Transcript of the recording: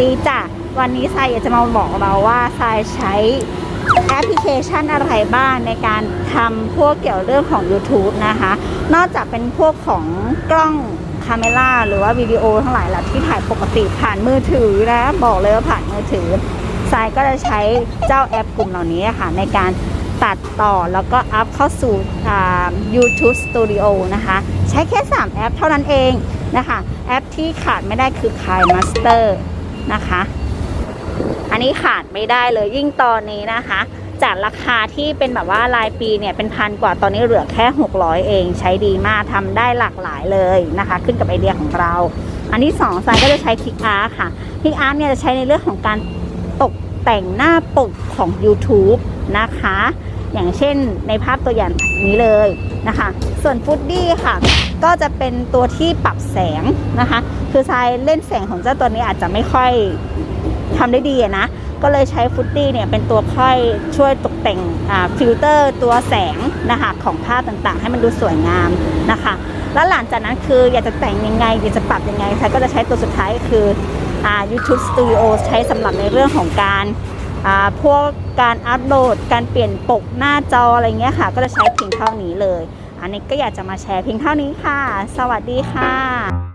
ดีจ้ะ วันนี้ทรายอยากจะมาบอกเราว่าทรายใช้แอปพลิเคชันอะไรบ้างในการทำพวกเกี่ยวเรื่องของ YouTube นะคะ นอกจากเป็นพวกของกล้องคาเมล่าหรือว่าวิดีโอทั้งหลายแหละที่ถ่ายปกติผ่านมือถือนะบอกเลยว่าผ่านมือถือทรายก็จะใช้เจ้าแอปกลุ่มเหล่านี้ค่ะในการตัดต่อแล้วก็อัพเข้าสู่ YouTube Studio นะคะ ใช้แค่ 3 แอปเท่านั้นเองนะคะ แอปที่ขาดไม่ได้คือ k i Master นะคะ อันนี้ขาดไม่ได้เลยยิ่งตอนนี้นะคะ จากราคาที่เป็นแบบว่ารายปีเนี่ยเป็นพันกว่าตอนนี้เหลือแค่ 600 เองใช้ดีมากทำได้หลากหลายเลยนะคะ ขึ้นกับไอเดียของเรา อันที่สองซายก็จะใช้คลิกอาร์ค่ะคลิกอาร์เนี่ยจะใช้ในเรื่องของการตกแต่งหน้าปกของ YouTube นะคะ อย่างเช่นในภาพตัวอย่างนี้เลยนะคะ ส่วนฟุตดี้ค่ะ ก็จะเป็นตัวที่ปรับแสงนะคะ คือทรายเล่นแสงของเจ้าตัวนี้อาจจะไม่ค่อยทำได้ดีนะ ก็เลยใช้ฟุตดี้เนี่ยเป็นตัวค่อยช่วยตกแต่งฟิลเตอร์ตัวแสงนะคะของภาพต่างๆ ให้มันดูสวยงามนะคะ แล้วหลังจากนั้นคืออยากจะแต่งยังไงอยากจะปรับยังไงทรายก็จะใช้ตัวสุดท้ายก็คืออ YouTube Studio ใช้สำหรับในเรื่องของการ พวกการอัปโหลด การเปลี่ยนปกหน้าจออะไรเงี้ยค่ะ ก็จะใช้เพียงเท่านี้เลย อันนี้ก็อยากจะมาแชร์เพียงเท่านี้ค่ะ สวัสดีค่ะ